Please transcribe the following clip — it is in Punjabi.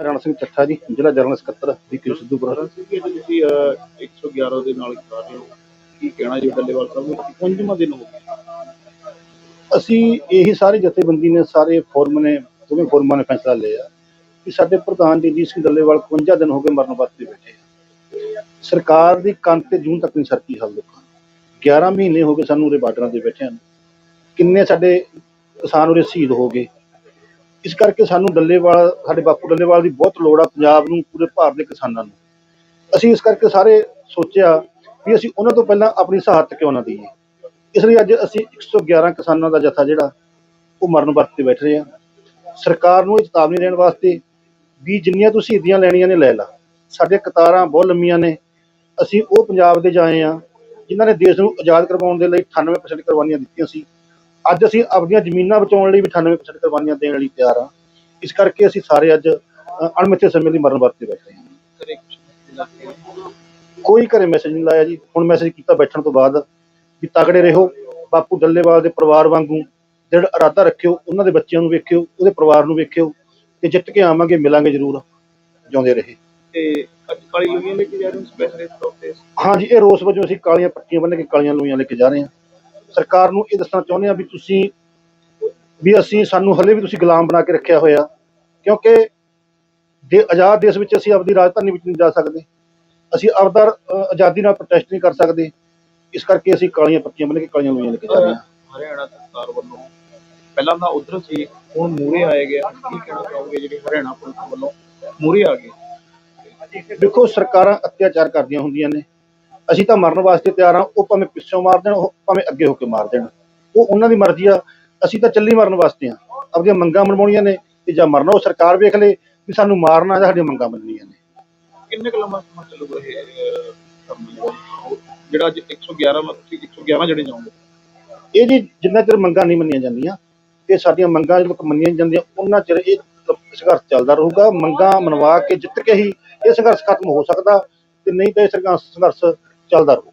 ਰਣ ਸਿੰਘ ਚੱਠਾ ਜੀ ਜ਼ਿਲ੍ਹਾ ਜਰਨਲ ਸਕੱਤਰ ਬੀਕੇ ਸਿੱਧੂਪੁਰ ਸਰ ਕਿ ਤੁਸੀਂ ਅਹ, 111 ਦੇ ਨਾਲ ਕਰ ਰਹੇ ਹੋ। ਕੀ ਕਹਿਣਾ ਜੀ ਡੱਲੇਵਾਲ ਸਾਹਿਬ ਨੂੰ? ਪੰਜਵਾਂ ਦਿਨ ਹੋ ਗਿਆ। ਅਸੀਂ ਇਹੀ ਸਾਰੇ ਜਥੇਬੰਦੀ ਨੇ ਸਾਰੇ ਫੋਰਮ ਨੇ ਦੋਵੇਂ ਫੋਰਮਾਂ ਨੇ ਫੈਸਲਾ ਲਿਆ ਕਿ ਸਾਡੇ ਪ੍ਰਧਾਨ ਜਗਜੀਤ ਸਿੰਘ ਡੱਲੇਵਾਲ 51 ਦਿਨ ਹੋ ਗਏ ਮਰਨ ਵਾਸਤੇ ਬੈਠੇ ਆ। ਸਰਕਾਰ ਦੀ ਕੰਨ ਤੇ ਜੂਨ ਤੱਕ ਨਹੀਂ ਸਰਕੀ ਹਾਲ ਲੋਕਾਂ ਨੂੰ। 11 ਮਹੀਨੇ ਹੋ ਗਏ ਸਾਨੂੰ ਉਰੇ ਬਾਰਡਰਾਂ ਤੇ ਬੈਠਿਆਂ ਨੂੰ। ਕਿੰਨੇ ਸਾਡੇ ਕਿਸਾਨ ਉਰੇ ਸ਼ਹੀਦ ਹੋ ਗਏ। ਇਸ ਕਰਕੇ ਸਾਨੂੰ ਡੱਲੇਵਾਲ, ਸਾਡੇ ਬਾਪੂ ਡੱਲੇਵਾਲ ਦੀ ਬਹੁਤ ਲੋੜ ਆ ਪੰਜਾਬ ਨੂੰ, ਪੂਰੇ ਭਾਰਤ ਦੇ ਕਿਸਾਨਾਂ ਨੂੰ। ਅਸੀਂ ਇਸ ਕਰਕੇ ਸਾਰੇ ਸੋਚਿਆ ਵੀ ਅਸੀਂ ਉਹਨਾਂ ਤੋਂ ਪਹਿਲਾਂ ਆਪਣੀ ਸਹਾਇਤਾ ਕਿਉਂ ਨਾ ਦਈਏ। ਇਸ ਲਈ ਅੱਜ ਅਸੀਂ 111 ਕਿਸਾਨਾਂ ਦਾ ਜਥਾ ਜਿਹੜਾ, ਉਹ ਮਰਨ ਵਰਤ ਤੇ ਬੈਠ ਰਹੇ ਆ। ਸਰਕਾਰ ਨੂੰ ਇਹ ਚੇਤਾਵਨੀ ਦੇਣ ਵਾਸਤੇ ਵੀ ਜਿੰਨੀਆਂ ਤੁਸੀਂ ਸ਼ਹੀਦੀਆਂ ਲੈਣੀਆਂ ਨੇ ਲੈ ਲਾ। ਸਾਡੇ ਕਤਾਰਾਂ ਬਹੁਤ ਲੰਮੀਆਂ ਨੇ। ਅਸੀਂ ਉਹ ਪੰਜਾਬ ਦੇ ਜਾਏ ਆ, ਜਿਨ੍ਹਾਂ ਨੇ ਦੇਸ਼ ਨੂੰ ਆਜ਼ਾਦ ਕਰਵਾਉਣ ਦੇ ਲਈ 98% ਕੁਰਬਾਨੀਆਂ ਦਿੱਤੀਆਂ ਸੀ। ਅੱਜ ਅਸੀਂ ਆਪਣੀਆਂ ਜ਼ਮੀਨਾਂ ਬਚਾਉਣ ਲਈ ਵੀ 98% ਕੁਰਬਾਨੀਆਂ ਦੇਣ ਲਈ ਤਿਆਰ ਆ ਇਸ ਕਰਕੇ ਅਸੀਂ ਸਾਰੇ ਅੱਜ ਅਣਮਿੱਥੇ ਸਮੇਂ ਲਈ ਮਰਨ ਵਰਤ ਬੈਠੇ ਹਾਂ। ਕੋਈ ਘਰੇ ਮੈਸੇਜ ਨਹੀਂ ਲਾਇਆ ਜੀ। ਹੁਣ ਮੈਸੇਜ ਕੀਤਾ ਬੈਠਣ ਤੋਂ ਬਾਅਦ ਵੀ ਤਗੜੇ ਰਹੋ। ਬਾਪੂ ਡੱਲੇਵਾਲ ਦੇ ਪਰਿਵਾਰ ਵਾਂਗੂ ਜਿਹੜਾ ਇਰਾਦਾ ਰੱਖਿਓ ਉਹਨਾਂ ਦੇ ਬੱਚਿਆਂ ਨੂੰ ਵੇਖਿਓ ਉਹਦੇ ਪਰਿਵਾਰ ਨੂੰ ਵੇਖਿਓ ਤੇ ਜਿੱਤ ਕੇ ਆਵਾਂਗੇ ਮਿਲਾਂਗੇ ਜ਼ਰੂਰ ਜਿਉਂਦੇ ਰਹੇ। ਤੇ ਅੱਜ ਕਾਲੀ ਲੋਈਆਂ ਲੈ ਕੇ ਜਾ ਰਹੇ ਹੋ ਸਪੈਸ਼ਲ ਇਸ ਤੌਰ ਤੇ? ਹਾਂਜੀ ਇਹ ਰੋਸ ਵਜੋਂ ਅਸੀਂ ਕਾਲੀਆਂ ਪੱਟੀਆਂ ਬੰਨ੍ਹ ਕੇ ਕਾਲੀਆਂ ਲੂਈਆਂ ਲੈ ਕੇ ਜਾ ਰਹੇ ਹਾਂ। ਸਰਕਾਰ ਨੂੰ ਇਹ ਦੱਸਣਾ ਚਾਹੁੰਦੇ ਹਾਂ ਵੀ ਤੁਸੀਂ ਵੀ ਅਸੀਂ ਸਾਨੂੰ ਹਲੇ ਵੀ ਤੁਸੀਂ ਗੁਲਾਮ ਬਣਾ ਕੇ ਰੱਖਿਆ ਹੋਇਆ। ਕਿਉਂਕਿ ਦੇ ਆਜ਼ਾਦ ਦੇਸ਼ ਵਿੱਚ ਅਸੀਂ ਆਪਦੀ ਰਾਜਧਾਨੀ ਵਿੱਚ ਨਹੀਂ ਜਾ ਸਕਦੇ ਅਸੀਂ ਆਪਦਾ ਆਜ਼ਾਦੀ ਨਾਲ ਪ੍ਰੋਟੈਸਟ ਨਹੀਂ ਕਰ ਸਕਦੇ ਇਸ ਕਰਕੇ ਅਸੀਂ ਕਾਲੀਆਂ ਪੱਟੀਆਂ ਬੰਨ੍ਹ ਕੇ ਕਾਲੀਆਂ ਲੂਈਆਂ ਲੈ ਕੇ ਜਾ ਰਹੇ ਹਾਂ। ਹਰਿਆਣਾ ਸਰਕਾਰ ਵੱਲੋਂ ਪਹਿਲਾਂ ਤਾਂ ਉਧਰ ਸੀ ਹੁਣ ਮੂਰੇ ਆਏ ਗਿਆ ਕੀ ਕਹਿਣਾ ਚਾਹੋਗੇ ਜਿਹੜੇ ਹਰਿਆਣਾ ਪੁਲਿਸ ਵੱਲੋਂ ਮੂਰੇ ਆ ਗਏ? ਦੇਖੋ ਸਰਕਾਰਾਂ ਅਤਿਆਚਾਰ ਕਰਦੀਆਂ ਹੁੰਦੀਆਂ ਨੇ। ਅਸੀਂ ਤਾਂ ਮਰਨ ਵਾਸਤੇ ਤਿਆਰ ਹਾਂ ਉਹ ਭਾਵੇਂ ਪਿੱਛੋਂ ਮਾਰ ਦੇਣ ਉਹ ਭਾਵੇਂ ਅੱਗੇ ਹੋ ਕੇ ਮਾਰ ਦੇਣ। ਉਹ ਉਹਨਾਂ ਦੀ ਮਰਜ਼ੀ ਆ ਅਸੀਂ ਤਾਂ ਚੱਲੀ ਮਰਨ ਵਾਸਤੇ ਆ ਆਪਣੀਆਂ ਮੰਗਾਂ ਮਨਵਾਉਣੀਆਂ ਨੇ ਤੇ ਜਾਂ ਮਰਨਾ ਉਹ ਸਰਕਾਰ ਵੇਖ ਲੇ ਵੀ ਸਾਨੂੰ ਮਾਰਨਾ ਜਾਂ ਸਾਡੀਆਂ ਮੰਗਾਂ ਮੰਨਣੀਆਂ ਨੇ। ਕਿੰਨੇ ਕੁ ਲੰਮਾ ਸਮਾਂ ਚੱਲੂਗਾ ਇਹ ਅਹ? ਜਿਹੜਾ ਅੱਜ 111 ਵਾ ਤੁਸੀਂ 111 ਜਿਹੜੇ ਜਾਓਗੇ? ਇਹ ਜੀ ਜਿੰਨਾ ਚਿਰ ਮੰਗਾਂ ਨਹੀਂ ਮੰਨੀਆਂ ਜਾਂਦੀਆਂ ਇਹ ਸਾਡੀਆਂ ਮੰਗਾਂ ਜਦੋਂ ਤੱਕ ਮੰਨੀਆਂ ਨਹੀਂ ਜਾਂਦੀਆਂ ਉਹਨਾਂ ਚਿਰ ਇਹ ਸੰਘਰਸ਼ ਚੱਲਦਾ ਰਹੂਗਾ। ਮੰਗਾਂ ਮਨਵਾ ਕੇ ਜਿੱਤ ਕੇ ਹੀ ਇਹ ਸੰਘਰਸ਼ ਖਤਮ ਹੋ ਸਕਦਾ ਤੇ ਨਹੀਂ ਤਾਂ ਇਹ ਸੰਘਰਸ਼ ਸੰਘਰਸ਼ ਚੱਲਦਾ ਰਹੂ।